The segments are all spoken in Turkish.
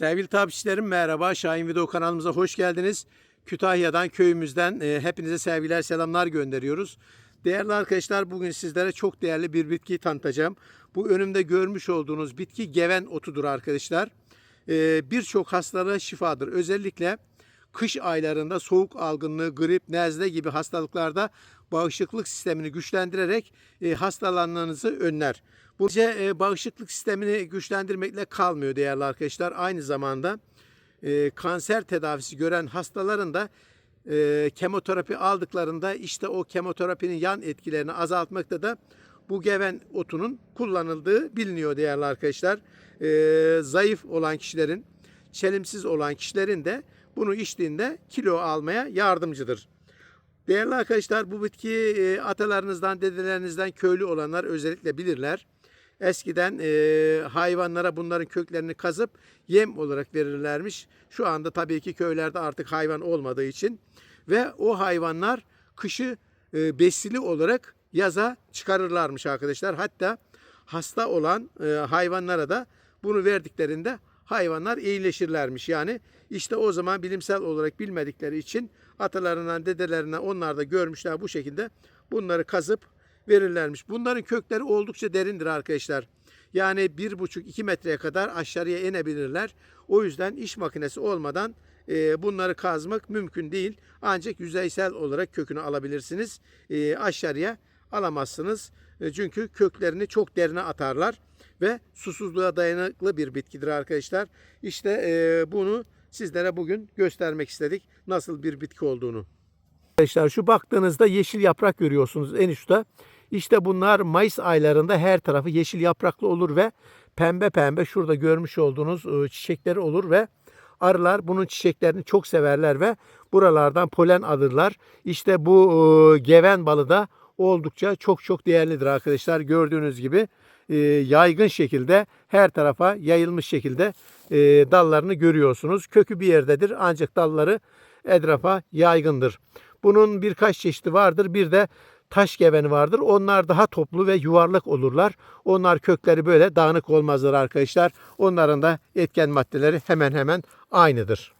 Sevgili takipçilerim merhaba. Şahin Video kanalımıza hoş geldiniz. Kütahya'dan, köyümüzden e, hepinize sevgiler, selamlar gönderiyoruz. Değerli arkadaşlar bugün sizlere çok değerli bir bitkiyi tanıtacağım. Bu önümde görmüş olduğunuz bitki geven otudur arkadaşlar. E, Birçok hastalığa şifadır. Özellikle kış aylarında soğuk algınlığı, grip, nezle gibi hastalıklarda bağışıklık sistemini güçlendirerek e, hastalanmanızı önler. Bu sadece, e, bağışıklık sistemini güçlendirmekle kalmıyor değerli arkadaşlar. Aynı zamanda e, kanser tedavisi gören hastaların da e, kemoterapi aldıklarında işte o kemoterapinin yan etkilerini azaltmakta da bu geven otunun kullanıldığı biliniyor değerli arkadaşlar. E, zayıf olan kişilerin, çelimsiz olan kişilerin de bunu içtiğinde kilo almaya yardımcıdır. Değerli arkadaşlar bu bitkiyi e, atalarınızdan, dedelerinizden köylü olanlar özellikle bilirler. Eskiden e, hayvanlara bunların köklerini kazıp yem olarak verirlermiş. Şu anda tabii ki köylerde artık hayvan olmadığı için ve o hayvanlar kışı e, besili olarak yaza çıkarırlarmış arkadaşlar. Hatta hasta olan e, hayvanlara da bunu verdiklerinde hayvanlar iyileşirlermiş. Yani işte o zaman bilimsel olarak bilmedikleri için atalarından, dedelerinden onlar da görmüşler bu şekilde bunları kazıp verirlermiş. Bunların kökleri oldukça derindir arkadaşlar. Yani 1,5-2 metreye kadar aşağıya inebilirler. O yüzden iş makinesi olmadan e, bunları kazmak mümkün değil. Ancak yüzeysel olarak kökünü alabilirsiniz. E, aşağıya alamazsınız. E, çünkü köklerini çok derine atarlar ve susuzluğa dayanıklı bir bitkidir arkadaşlar. İşte e, bunu sizlere bugün göstermek istedik. Nasıl bir bitki olduğunu. Arkadaşlar şu baktığınızda yeşil yaprak görüyorsunuz en üstte. İşte bunlar Mayıs aylarında her tarafı yeşil yapraklı olur ve pembe pembe şurada görmüş olduğunuz e, çiçekleri olur ve arılar bunun çiçeklerini çok severler ve buralardan polen alırlar. İşte bu e, geven balı da oldukça çok çok değerlidir arkadaşlar. Gördüğünüz gibi e, yaygın şekilde her tarafa yayılmış şekilde dallarını görüyorsunuz. Kökü bir yerdedir ancak dalları etrafa yaygındır. Bunun birkaç çeşidi vardır. Bir de taş geveni vardır. Onlar daha toplu ve yuvarlak olurlar. Onlar kökleri böyle dağınık olmazlar arkadaşlar. Onların da etken maddeleri hemen hemen aynıdır.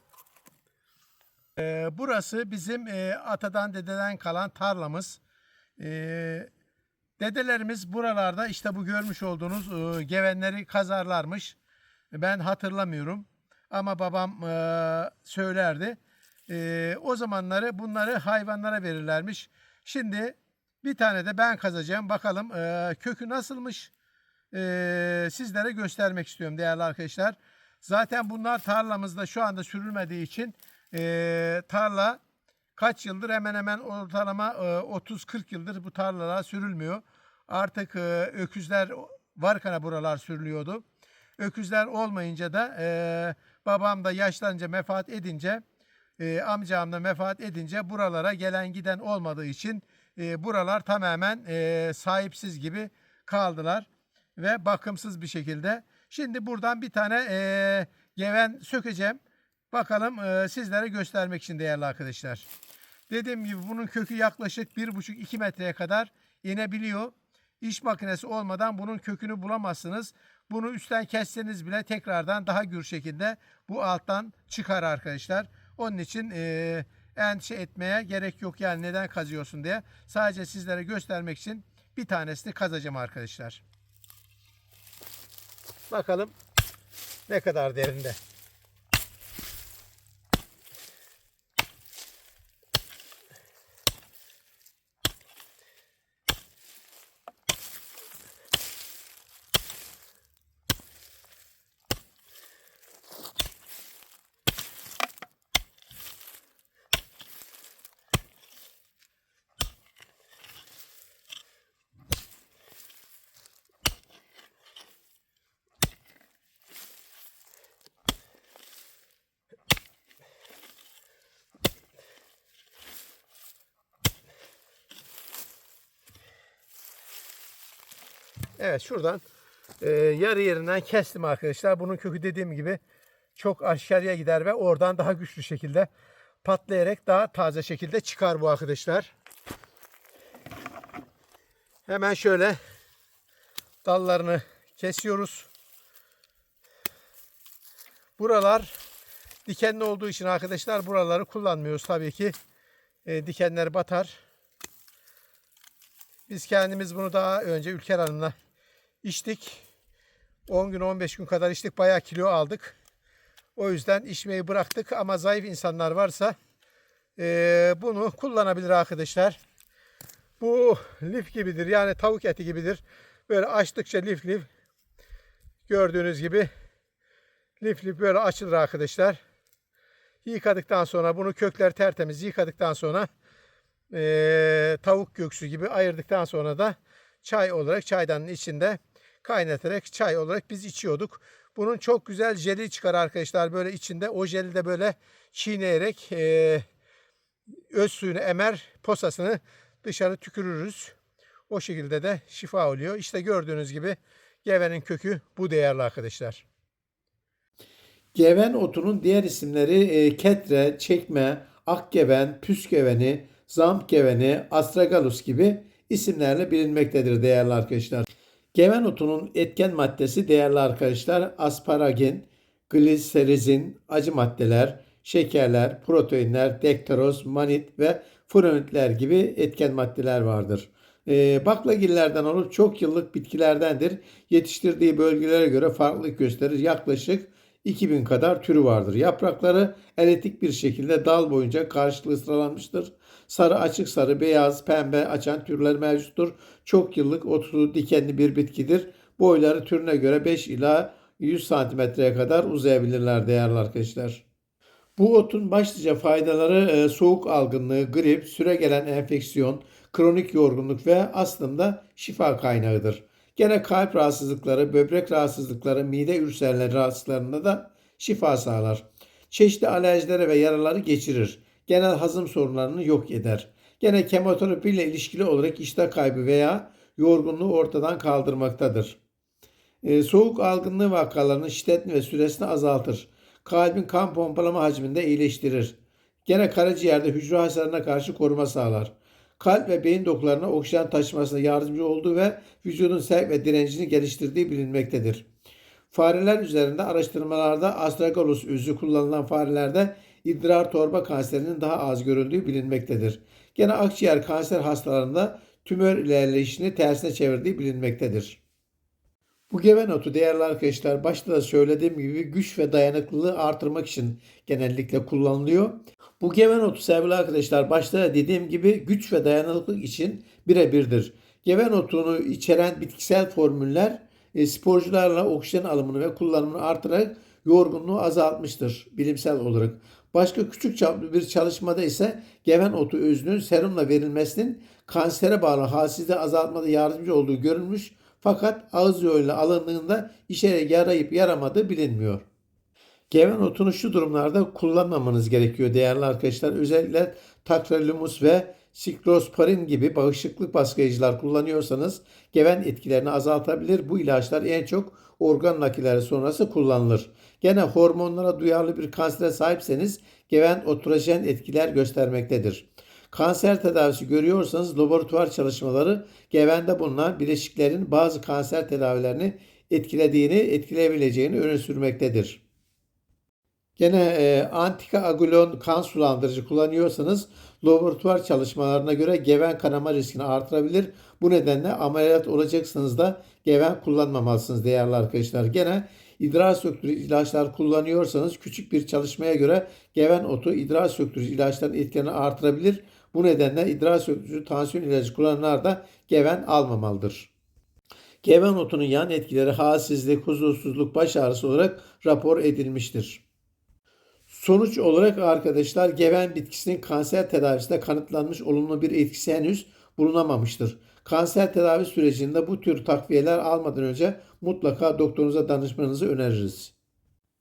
Ee, burası bizim e, atadan dededen kalan tarlamız. Dedelerimiz buralarda işte bu görmüş olduğunuz e, gevenleri kazarlarmış. Ben hatırlamıyorum ama babam e, söylerdi. E, o zamanları bunları hayvanlara verirlermiş. Şimdi bir tane de ben kazacağım. Bakalım e, kökü nasılmış e, sizlere göstermek istiyorum değerli arkadaşlar. Zaten bunlar tarlamızda şu anda sürülmediği için e, tarla kaç yıldır hemen hemen ortalama e, 30-40 yıldır bu tarlalar sürülmüyor. Artık e, öküzler varkana buralar sürülüyordu. Öküzler olmayınca da e, babam da yaşlanınca vefat edince e, amcam da vefat edince buralara gelen giden olmadığı için e, buralar tamamen e, sahipsiz gibi kaldılar ve bakımsız bir şekilde. Şimdi buradan bir tane e, geven sökeceğim. Bakalım e, sizlere göstermek için değerli arkadaşlar. Dediğim gibi bunun kökü yaklaşık 1,5-2 metreye kadar inebiliyor. İş makinesi olmadan bunun kökünü bulamazsınız. Bunu üstten kesseniz bile tekrardan daha gür şekilde bu alttan çıkar arkadaşlar. Onun için e, endişe etmeye gerek yok yani neden kazıyorsun diye. Sadece sizlere göstermek için bir tanesini kazacağım arkadaşlar. Bakalım ne kadar derinde. Evet şuradan e, yarı yerinden kestim arkadaşlar. Bunun kökü dediğim gibi çok aşağıya gider ve oradan daha güçlü şekilde patlayarak daha taze şekilde çıkar bu arkadaşlar. Hemen şöyle dallarını kesiyoruz. Buralar dikenli olduğu için arkadaşlar buraları kullanmıyoruz tabii ki. E, dikenler batar. Biz kendimiz bunu daha önce Ülker Hanım'la içtik. 10 gün 15 gün kadar içtik. Bayağı kilo aldık. O yüzden içmeyi bıraktık ama zayıf insanlar varsa e, bunu kullanabilir arkadaşlar. Bu lif gibidir. Yani tavuk eti gibidir. Böyle açtıkça lif lif gördüğünüz gibi lif lif böyle açılır arkadaşlar. Yıkadıktan sonra bunu kökler tertemiz yıkadıktan sonra eee, tavuk göksü gibi ayırdıktan sonra da çay olarak çaydanın içinde kaynatarak çay olarak biz içiyorduk. Bunun çok güzel jeli çıkar arkadaşlar. Böyle içinde o jeli de böyle çiğneyerek eee, öz suyunu emer posasını dışarı tükürürüz. O şekilde de şifa oluyor. İşte gördüğünüz gibi gevenin kökü bu değerli arkadaşlar. Geven otunun diğer isimleri e, ketre, çekme, akgeven, püskeveni, zamgeveni, astragalus gibi isimlerle bilinmektedir değerli arkadaşlar. Geven otunun etken maddesi değerli arkadaşlar asparagin, gliserizin, acı maddeler, şekerler, proteinler, dektaroz, manit ve fluoritler gibi etken maddeler vardır. E, baklagillerden olup çok yıllık bitkilerdendir. Yetiştirdiği bölgelere göre farklılık gösterir. Yaklaşık 2000 kadar türü vardır. Yaprakları eliptik bir şekilde dal boyunca karşılıklı sıralanmıştır. Sarı, açık sarı, beyaz, pembe açan türler mevcuttur. Çok yıllık otlu dikenli bir bitkidir. Boyları türüne göre 5 ila 100 santimetreye kadar uzayabilirler değerli arkadaşlar. Bu otun başlıca faydaları e, soğuk algınlığı, grip, süregelen enfeksiyon, kronik yorgunluk ve aslında şifa kaynağıdır. Gene kalp rahatsızlıkları, böbrek rahatsızlıkları, mide ülserleri rahatsızlıklarında da şifa sağlar. Çeşitli alerjilere ve yaraları geçirir. Genel hazım sorunlarını yok eder. Gene kemoterapi ile ilişkili olarak iştah kaybı veya yorgunluğu ortadan kaldırmaktadır. E, soğuk algınlığı vakalarının şiddetini ve süresini azaltır. Kalbin kan pompalama hacmini de iyileştirir. Gene karaciğerde hücre hasarına karşı koruma sağlar. Kalp ve beyin dokularına oksijen taşımasına yardımcı olduğu ve vücudun sevk ve direncini geliştirdiği bilinmektedir. Fareler üzerinde araştırmalarda astragalus özü kullanılan farelerde idrar torba kanserinin daha az görüldüğü bilinmektedir. Gene akciğer kanser hastalarında tümör ilerleyişini tersine çevirdiği bilinmektedir. Bu geven otu değerli arkadaşlar başta da söylediğim gibi güç ve dayanıklılığı artırmak için genellikle kullanılıyor. Bu geven otu sevgili arkadaşlar başta da dediğim gibi güç ve dayanıklılık için birebirdir. Geven otunu içeren bitkisel formüller e, sporcularla oksijen alımını ve kullanımını artırarak yorgunluğu azaltmıştır bilimsel olarak. Başka küçük çaplı bir çalışmada ise geven otu özünün serumla verilmesinin kansere bağlı halsizliği azaltmada yardımcı olduğu görülmüş fakat ağız yoluyla alındığında işe yarayıp yaramadığı bilinmiyor. Geven otunu şu durumlarda kullanmamanız gerekiyor değerli arkadaşlar. Özellikle takrolimus ve siklosporin gibi bağışıklık baskılayıcılar kullanıyorsanız geven etkilerini azaltabilir. Bu ilaçlar en çok organ nakilleri sonrası kullanılır. Gene hormonlara duyarlı bir kansere sahipseniz geven otrojen etkiler göstermektedir. Kanser tedavisi görüyorsanız laboratuvar çalışmaları gevende bulunan bileşiklerin bazı kanser tedavilerini etkilediğini, etkileyebileceğini öne sürmektedir. Gene e, antika agulon kan sulandırıcı kullanıyorsanız laboratuvar çalışmalarına göre geven kanama riskini artırabilir. Bu nedenle ameliyat olacaksınız da geven kullanmamalısınız değerli arkadaşlar. Gene idrar söktürücü ilaçlar kullanıyorsanız küçük bir çalışmaya göre geven otu idrar söktürücü ilaçların etkilerini artırabilir. Bu nedenle idrar söktürücü tansiyon ilacı kullananlar da geven almamalıdır. Geven otunun yan etkileri halsizlik, huzursuzluk, baş ağrısı olarak rapor edilmiştir. Sonuç olarak arkadaşlar geven bitkisinin kanser tedavisinde kanıtlanmış olumlu bir etkisi henüz bulunamamıştır. Kanser tedavi sürecinde bu tür takviyeler almadan önce mutlaka doktorunuza danışmanızı öneririz.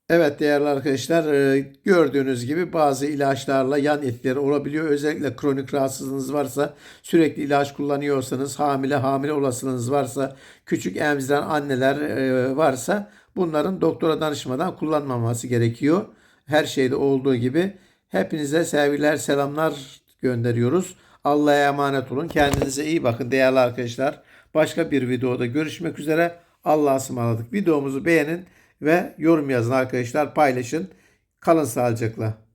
Evet değerli arkadaşlar e, gördüğünüz gibi bazı ilaçlarla yan etkileri olabiliyor. Özellikle kronik rahatsızlığınız varsa sürekli ilaç kullanıyorsanız hamile hamile olasılığınız varsa küçük emziren anneler e, varsa bunların doktora danışmadan kullanmaması gerekiyor. Her şeyde olduğu gibi hepinize sevgiler selamlar gönderiyoruz. Allah'a emanet olun. Kendinize iyi bakın değerli arkadaşlar. Başka bir videoda görüşmek üzere. Allah'a ısmarladık. Videomuzu beğenin. ve yorum yazın arkadaşlar paylaşın. Kalın sağlıcakla.